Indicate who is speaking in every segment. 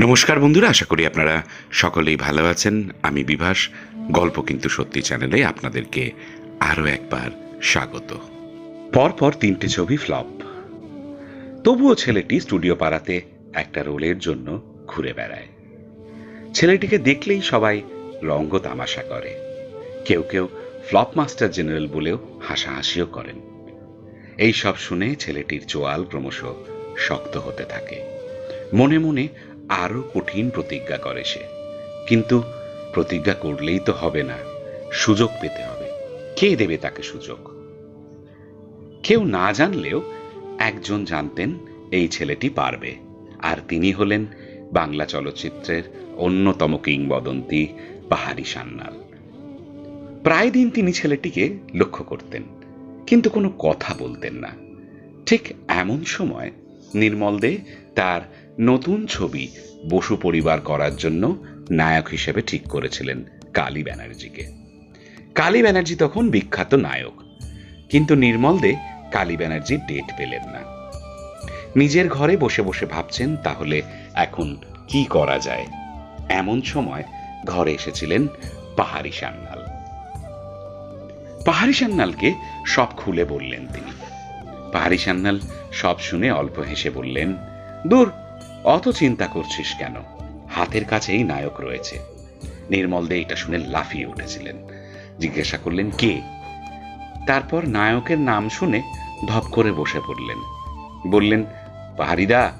Speaker 1: নমস্কার বন্ধুরা, আশা করি আপনারা সকলেই ভালো আছেন। আমি বিভাস, গল্প কিন্তু সত্যি চ্যানেলে আপনাদেরকে আরও একবার স্বাগত। পরপর তিনটে ছবি ফ্লপ। তবুও ছেলেটি স্টুডিও পাড়াতে একটা রোলের জন্য ঘুরে বেড়ায়। ছেলেটিকে দেখলেই সবাই রঙ্গ তামাশা করে। কেউ কেউ ফ্লপ মাস্টার জেনারেল বলেও হাসাহাসিও করেন। এই সব শুনে ছেলেটির চোয়াল ক্রমশ শক্ত হতে থাকে। মনে মনে আরও কঠিন প্রতিজ্ঞা করে সে। কিন্তু প্রতিজ্ঞা করলেই তো হবে না, সুযোগ পেতে হবে। কে দেবে তাকে সুযোগ? কেউ না জানলেও একজন জানতেন এই ছেলেটি পারবে। আর তিনি হলেন বাংলা চলচ্চিত্রের অন্যতম কিংবদন্তি পাহাড়ি সান্যাল প্রায় দিন তিনি ছেলেটিকে লক্ষ্য করতেন, কিন্তু কোনো কথা বলতেন না। ঠিক এমন সময় নির্মল দে তার নতুন ছবি বসু পরিবার করার জন্য নায়ক হিসেবে ঠিক করেছিলেন কালী ব্যানার্জিকে। কালী ব্যানার্জি তখন বিখ্যাত নায়ক, কিন্তু নির্মল দে কালী ব্যানার্জির ডেট পেলেন না। নিজের ঘরে বসে বসে ভাবছেন, তাহলে এখন কি করা যায়? এমন সময় ঘরে এসেছিলেন পাহাড়ি সান্যাল পাহাড়ি সান্যালকে সব খুলে বললেন তিনি। পাহাড়ি সান্যাল সব শুনে অল্প হেসে বললেন দূর, অত চিন্তা করছিস কেন? হাতের কাছেই নায়ক রয়েছে। নির্মল দে এটা শুনে লাফিয়ে উঠেছিলেন। জিজ্ঞাসা করলেন, কে? তারপর নায়কের নাম শুনে ধপ করে বসে পড়লেন। বললেন, পাহাড়িদা,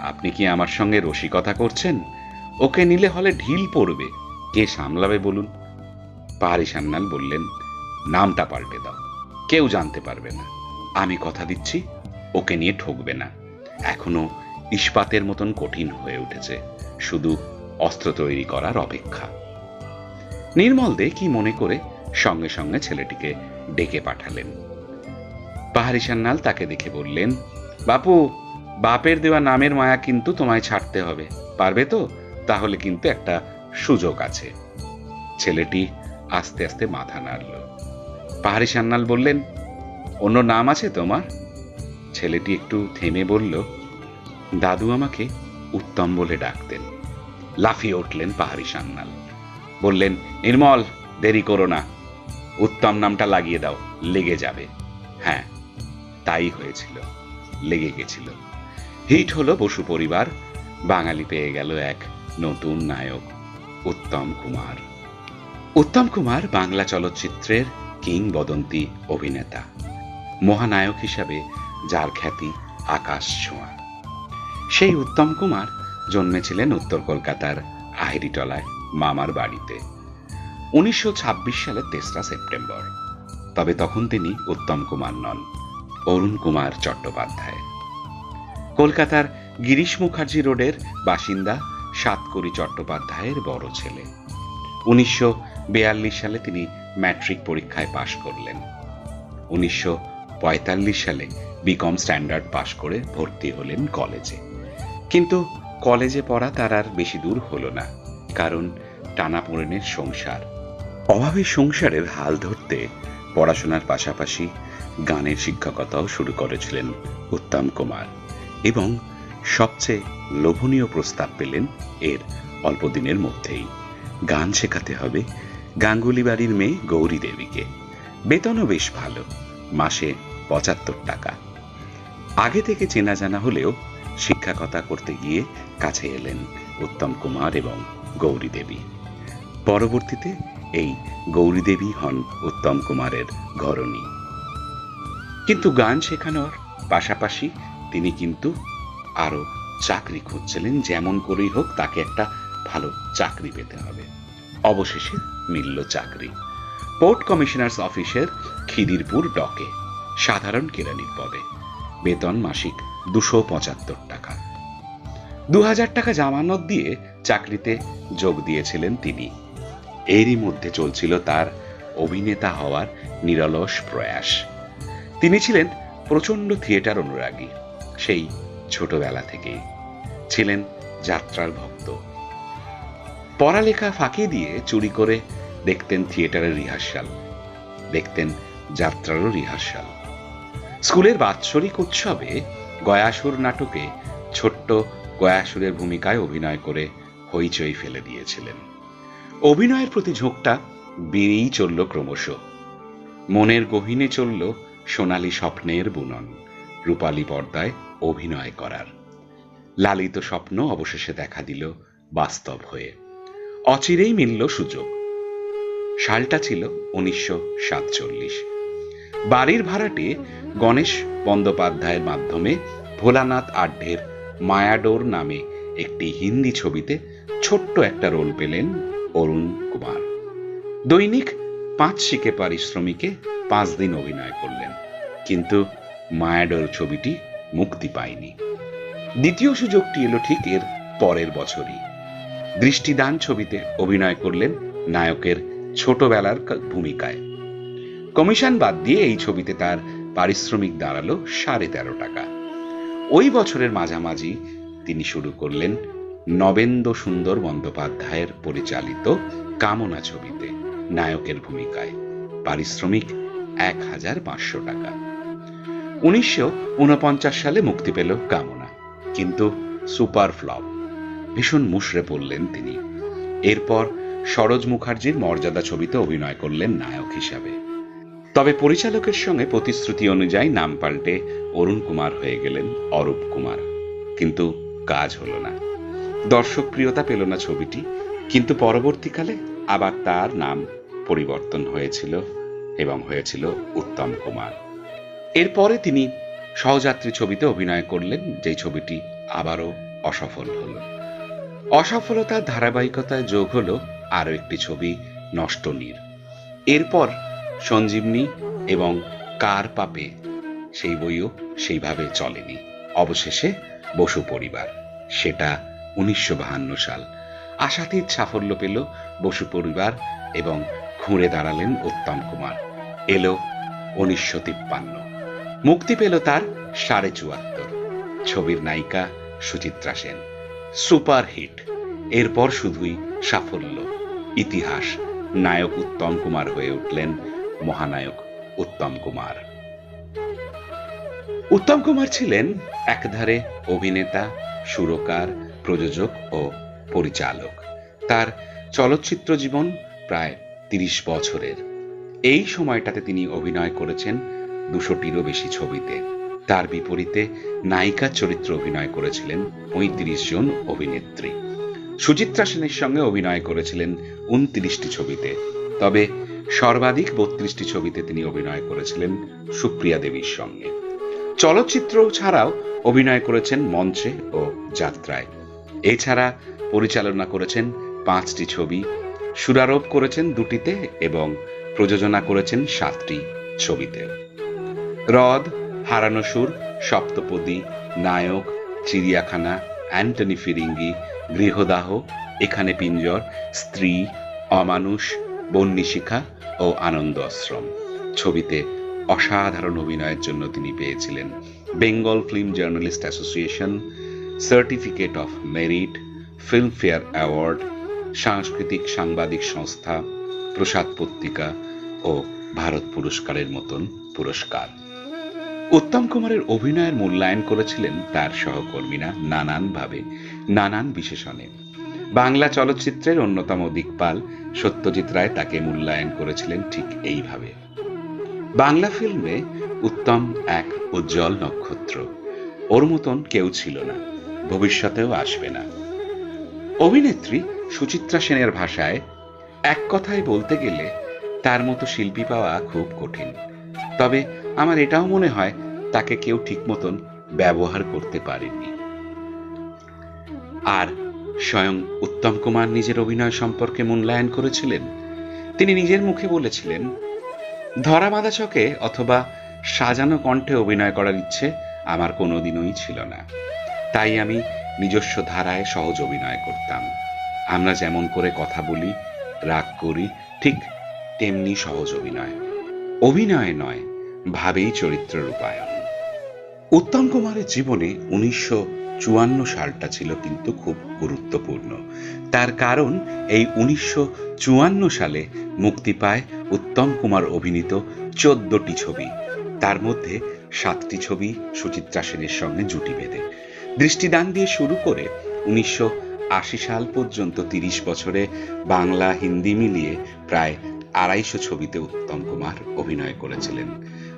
Speaker 1: আপনি কি আমার সঙ্গে রসিকতা করছেন? ওকে নিলে হলে ঢিল পড়বে। কে সামলাবে বলুন? পাহাড়ি সান্যাল বললেন, নামটা পাল্টে দাও। কেউ জানতে পারবে না। আমি কথা দিচ্ছি, ওকে নিয়ে ঠকবে না। এখনও ইস্পাতের মতন কঠিন হয়ে উঠেছে। শুধু অস্ত্র তৈরি করার অপেক্ষা। নির্মল দে কি মনে করে সঙ্গে সঙ্গে ছেলেটিকে ডেকে পাঠালেন। পাহাড়ি সান্যাল তাকে দেখে বললেন, বাপু, বাপের দেওয়া নামের মায়া কিন্তু তোমায় ছাড়তে হবে। পারবে তো? তাহলে কিন্তু একটা সুযোগ আছে। ছেলেটি আস্তে আস্তে মাথা নাড়ল। পাহাড়ি সান্যাল বললেন, অন্য নাম আছে তোমার? ছেলেটি একটু থেমে বলল দাদু আমাকে উত্তম বলে ডাকতেন। লাফিয়ে উঠলেন পাহাড়ি সান্যাল। বললেন, নির্মল, দেরি করো না। উত্তম নামটা লাগিয়ে দাও, লেগে যাবে। হ্যাঁ তাই হয়েছিল, লেগে গেছিল। হিট হলো বসু পরিবার, বাঙালি পেয়ে গেল এক নতুন নায়ক, উত্তম কুমার। উত্তম কুমার বাংলা চলচ্চিত্রের কিংবদন্তি অভিনেতা, মহানায়ক হিসাবে যার খ্যাতি আকাশ ছোঁয়া। সেই উত্তম কুমার জন্মেছিলেন উত্তর কলকাতার আহিরিটলায় মামার বাড়িতে। উনিশশো ছাব্বিশ সালের তেসরা সেপ্টেম্বর। তবে তখন তিনি উত্তম কুমার নন, অরুণ কুমার চট্টোপাধ্যায়। কলকাতার গিরিশ মুখার্জি রোডের বাসিন্দা সাতকড়ি চট্টোপাধ্যায়ের বড় ছেলে। উনিশশো সালে তিনি ম্যাট্রিক পরীক্ষায় পাশ করলেন। উনিশশো পঁয়তাল্লিশ সালে বিকম স্ট্যান্ডার্ড পাশ করে ভর্তি হলেন কলেজে। কিন্তু কলেজে পড়া তার আর বেশি দূর হলো না, কারণ টানাপোড়েনের সংসার। অভাবের সংসারের হাল ধরতে পড়াশোনার পাশাপাশি গানের শিক্ষকতাও শুরু করেছিলেন উত্তম কুমার এবং সবচেয়ে লোভনীয় প্রস্তাব পেলেন এর অল্প দিনের মধ্যেই। গান শেখাতে হবে গাঙ্গুলি বাড়ির মেয়ে গৌরী দেবীকে। বেতনও বেশ ভালো, মাসে পঁচাত্তর টাকা। আগে থেকে চেনা জানা হলেও শিক্ষকতা করতে গিয়ে কাছে এলেন উত্তম কুমার এবং গৌরী দেবী। পরবর্তীতে এই গৌরী দেবী হন উত্তম কুমারের ঘরণী। কিন্তু গান শেখানোর পাশাপাশি তিনি কিন্তু আরও চাকরি খুঁজছিলেন, যেমন করেই হোক তাকে একটা ভালো চাকরি পেতে হবে। অবশেষে মিলল চাকরি। পোর্ট কমিশনার্স অফিসের খিদিরপুর ডকে, সাধারণ কেরানির পদে। বেতন মাসিক দুশো পঁচাত্তর টাকা। দু হাজার টাকা জামানত দিয়ে চাকরিতে যোগ দিয়েছিলেন তিনি। এরই মধ্যে চলছিল তার অভিনেতা হওয়ার নিরলস প্রয়াস। তিনি ছিলেন প্রচণ্ড থিয়েটার অনুরাগী, সেই ছোটবেলা থেকেই। ছিলেন যাত্রার ভক্ত। পড়ালেখা ফাঁকি দিয়ে চুরি করে দেখতেন থিয়েটারের রিহার্সাল, দেখতেন যাত্রারও রিহার্সাল। স্কুলের বাৎসরিক উৎসবে গয়াসুর নাটকে ছোট্ট কয়াসুরের ভূমিকায় অভিনয় করে হইচই ফেলে দিয়েছিলেন। অভিনয়ের প্রতি ঝোঁকটা বেড়েই চলল ক্রমশ। মনের গহীনে চলল সোনালী স্বপ্নের বুনন, রূপালী পর্দায় অভিনয় করার। লালিত স্বপ্ন অবশেষে দেখা দিল বাস্তব হয়ে। অচিরেই মিলল সুযোগ। সালটা ছিল উনিশশো সাতচল্লিশ। বাড়ির ভাড়াটে গণেশ বন্দ্যোপাধ্যায়ের মাধ্যমে ভোলানাথ আড্ডের মায়াডোর নামে একটি হিন্দি ছবিতে ছোট্ট একটা রোল পেলেন অরুণ কুমার। দৈনিক পাঁচ শিকে পারিশ্রমিকে পাঁচ দিন অভিনয় করলেন, কিন্তু মায়াডোর ছবিটি মুক্তি পায়নি। দ্বিতীয় সুযোগটি এলো ঠিক এর পরের বছরই। দৃষ্টিদান ছবিতে অভিনয় করলেন নায়কের ছোটবেলার ভূমিকায়। কমিশন বাদ দিয়ে এই ছবিতে তার পারিশ্রমিক দাঁড়াল সাড়ে তেরো টাকা। ওই বছরের মাঝামাঝি তিনি শুরু করলেন নবেন্দ্র সুন্দর বন্দ্যোপাধ্যায়ের পরিচালিত কামনা ছবিতে নায়কের ভূমিকায়। পারিশ্রমিক এক হাজার পাঁচশো টাকা। উনিশশো উনপঞ্চাশ সালে মুক্তি পেল কামনা, কিন্তু সুপার ফ্লপ। ভীষণ মুশড়ে পড়লেন তিনি। এরপর সরোজ মুখার্জির মর্যাদা ছবিতে অভিনয় করলেন নায়ক হিসাবে। তবে পরিচালকের সঙ্গে প্রতিশ্রুতি অনুযায়ী নাম পাল্টে অরুণ কুমার হয়ে গেলেন অরূপ কুমার। কিন্তু কাজ হলো না। দর্শক প্রিয়তা পেল না ছবিটি, কিন্তু পরবর্তীকালে আবার তার নাম পরিবর্তন হয়েছিল এবং হয়েছিল উত্তম কুমার। এরপরে তিনি সহযাত্রী ছবিতে অভিনয় করলেন যে ছবিটি আবারও অসফল হলো। অসফলতার ধারাবাহিকতায় যোগ হলো আরও একটি ছবি, নষ্ট নীর। এরপর সঞ্জীবনী এবং কার পাপে সেই বইও সেইভাবে চলেনি। অবশেষে বসু পরিবার, সেটা উনিশশো সাল। আশাতীত সাফল্য পেল বসু পরিবার এবং ঘুরে দাঁড়ালেন উত্তম কুমার। এলো উনিশশো তিপ্পান্ন। মুক্তি পেল তার সাড়ে চুয়াত্তর। ছবির নায়িকা সুচিত্রা সেন। Super hit. এরপর শুধুই সাফল্য। ইতিহাস। নায়ক উত্তম কুমার হয়ে উঠলেন মহানায়ক উত্তম কুমার। উত্তম কুমার ছিলেন একধারে অভিনেতা, সুরকার, প্রযোজক ও পরিচালক। তার চলচ্চিত্র জীবন প্রায় তিরিশ বছরের। এই সময়টাতে তিনি অভিনয় করেছেন দুশোটিরও বেশি ছবিতে। তার বিপরীতে নায়িকা চরিত্রে অভিনয় করেছিলেন পঁয়ত্রিশ জন অভিনেত্রী। সুচিত্রা সেনের সঙ্গে অভিনয় করেছিলেন উনত্রিশটি ছবিতে। তবে সর্বাধিক বত্রিশটি ছবিতে তিনি অভিনয় করেছিলেন সুপ্রিয়া দেবীর সঙ্গে। চলচ্চিত্র ছাড়াও অভিনয় করেছেন মঞ্চে ও যাত্রায়। এছাড়া পরিচালনা করেছেন পাঁচটি ছবি, সুরারোপ করেছেন দুটিতে এবং প্রযোজনা করেছেন সাতটি ছবিতে। হ্রদ হারানো সুর, সপ্তপদী, নায়ক, চিড়িয়াখানা, অ্যান্টনি ফিরিঙ্গি, গৃহদাহ, এখানে পিঞ্জর, স্ত্রী, অমানুষ বন্যিশিখা ও আনন্দ আশ্রম। ছবিতে অসাধারণ অভিনয়ের জন্য তিনি পেয়েছিলেন Bengal film journalist association, certificate of merit, Filmfare award, সাংস্কৃতিক সাংবাদিক সংস্থা, প্রসাদ পত্রিকা ও ভারত পুরস্কারের মতন পুরস্কার। উত্তম কুমারের অভিনয়ের মূল্যায়ন করেছিলেন তার সহকর্মীরা নানানভাবে, নানান বিশেষণে। বাংলা চলচ্চিত্রের অন্যতম দিকপাল সত্যজিৎ রায় তাকে মূল্যায়ন করেছিলেন ঠিক এইভাবে। বাংলা ফিল্মে উত্তম এক উজ্জ্বল নক্ষত্র। ওর মতন কেউ ছিল না, ভবিষ্যতেও আসবে না। অভিনেত্রী সুচিত্রা সেনের ভাষায় এক কথায় বলতে গেলে তার মতো শিল্পী পাওয়া খুব কঠিন। তবে আমার এটাও মনে হয় তাকে কেউ ঠিক মতন ব্যবহার করতে পারেনি। আর স্বয়ং উত্তম কুমার নিজের অভিনয় সম্পর্কে মূল্যায়ন করেছিলেন। তিনি নিজের মুখে বলেছিলেন, ধরা বাঁধা চকে অথবা সাজানো কণ্ঠে অভিনয় করার ইচ্ছে আমার কোনোদিনই ছিল না। তাই আমি নিজস্ব ধারায় সহজ অভিনয় করতাম। আমরা যেমন করে কথা বলি, রাগ করি, ঠিক তেমনি সহজ অভিনয়। অভিনয় নয়, ভাবেই চরিত্র রূপায়ণ। উত্তম কুমারের জীবনে উনিশশো চুয়ান্ন সালটা ছিল কিন্তু খুব গুরুত্বপূর্ণ। তার কারণ, এই উনিশশো চুয়ান্ন সালে মুক্তি পায় উত্তম কুমার অভিনীত চোদ্দটি ছবি। তার মধ্যে সাতটি ছবি সুচিত্রা সেনের সঙ্গে জুটি বেঁধে। দৃষ্টিদান দিয়ে শুরু করে উনিশশো আশি সাল পর্যন্ত তিরিশ বছরে বাংলা, হিন্দি মিলিয়ে প্রায় আড়াইশো ছবিতে উত্তম কুমার অভিনয় করেছিলেন।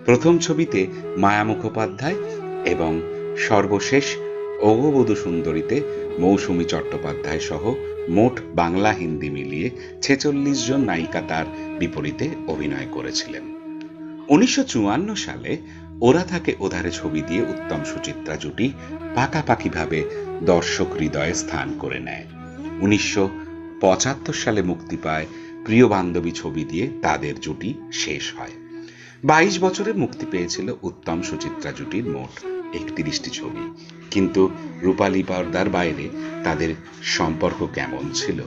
Speaker 1: প্রথম ছবিতে মায়া মুখোপাধ্যায় এবং সর্বশেষ অগবধূ সুন্দরীতে মৌসুমী চট্টোপাধ্যায় সহ মোট বাংলা হিন্দি মিলিয়ে ছেচল্লিশ জন নায়িকা তার বিপরীতে অভিনয় করেছিলেন। উনিশশো চুয়ান্ন সালে ওরা থাকে ওধারে ছবি দিয়ে উত্তম সুচিত্রা জুটি পাকাপাকিভাবে দর্শক হৃদয়ে স্থান করে নেয়। উনিশশো পঁচাত্তর সালে মুক্তি পায় প্রিয় বান্ধবী ছবি দিয়ে তাদের জুটি শেষ হয়। বাইশ বছরে মুক্তি পেয়েছিল উত্তম সুচিত্রা জুটির মোট একত্রিশটি ছবি। কিন্তু রূপালী পর্দার বাইরে তাদের সম্পর্ক কেমন ছিল?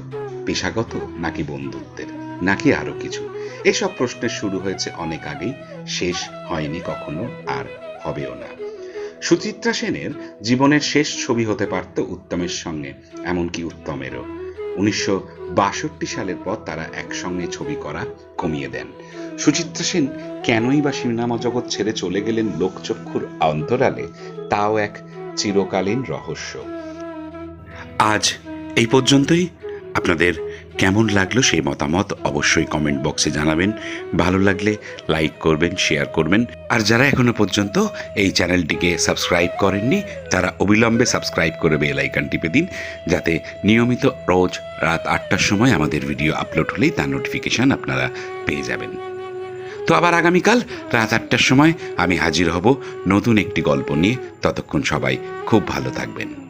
Speaker 1: পেশাগত নাকি বন্ধুত্বের? নাকি আরও কিছু? এসব প্রশ্নের শুরু হয়েছে অনেক আগেই, শেষ হয়নি কখনো আর হবেও না। সুচিত্রা সেনের জীবনের শেষ ছবি হতে পারত উত্তমের সঙ্গে, এমনকি উত্তমেরও। উনিশশো বাষট্টি সালের পর তারা একসঙ্গে ছবি করা কমিয়ে দেন। সুচিত্রা সেন কেনই বা সিনেমা জগৎ ছেড়ে চলে গেলেন লোকচক্ষুর অন্তরালে, তাও এক চিরকালীন রহস্য। আজ এই পর্যন্তই। আপনাদের কেমন লাগল সেই মতামত অবশ্যই কমেন্ট বক্সে জানাবেন। ভালো লাগলে লাইক করবেন শেয়ার করবেন। আর যারা এখনও পর্যন্ত এই চ্যানেলটিকে সাবস্ক্রাইব করেননি, তারা অবিলম্বে সাবস্ক্রাইব করে বেল আইকন টিপে দিন, যাতে নিয়মিত রোজ রাত আটটার সময় আমাদের ভিডিও আপলোড হলেই তার নোটিফিকেশন আপনারা পেয়ে যাবেন। তো আবার আগামীকাল রাত আটটার সময় আমি হাজির হব নতুন একটি গল্প নিয়ে। ততক্ষণ সবাই খুব ভালো থাকবেন।